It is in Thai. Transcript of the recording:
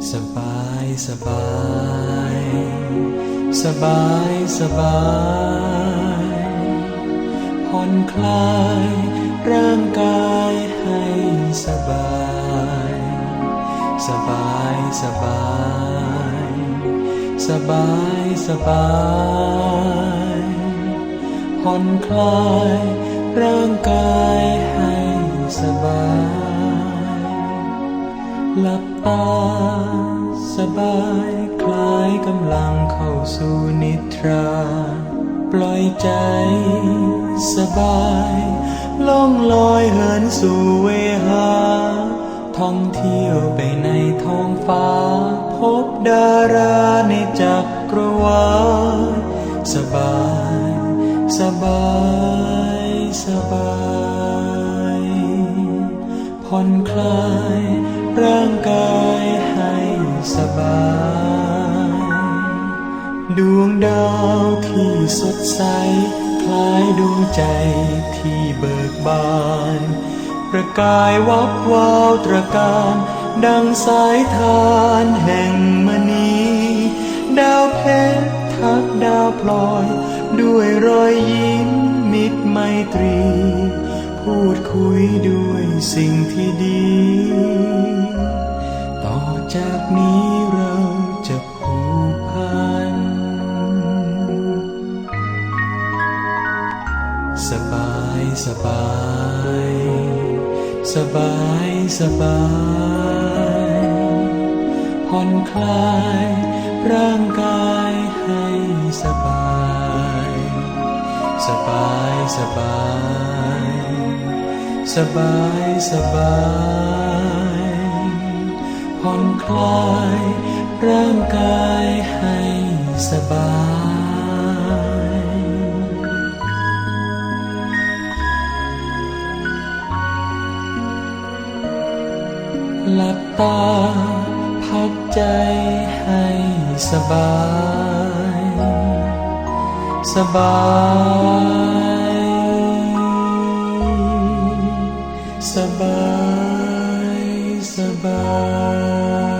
สบายสบายสบายสบายผ่อนคลายร่างกายให้สบาย สบายสบายสบายสบายผ่อนคลายร่างกาย สบายคลายกำลังเข้าสู่นิทรา ปล่อยใจสบายล่องลอยเหินสู่เวหา ท่องเที่ยวไปในท้องฟ้า พบดาราในจักรวาลสบาย สบาย สบายผ่อนคลายร่างกายให้ สบาย ดวงดาวที่สดใส คล้ายดวงใจที่เบิกบาน ประกายวับวาวตระการ ดังสายทานแห่งมณีดาวเพชรทักดาวพลอย ด้วยรอยยิ้มมิตรไมตรี พูดคุยด้วยสิ่งที่ดี จากนี้เราจะผูกพัน สบายสบาย สบายสบายผ่อนคลายร่างกายให้สบาย สบายสบาย สบายสบาย ผ่อนคลาย ร่างกายให้สบายหลับตา พักใจให้สบาย สบาย สบาย สบาย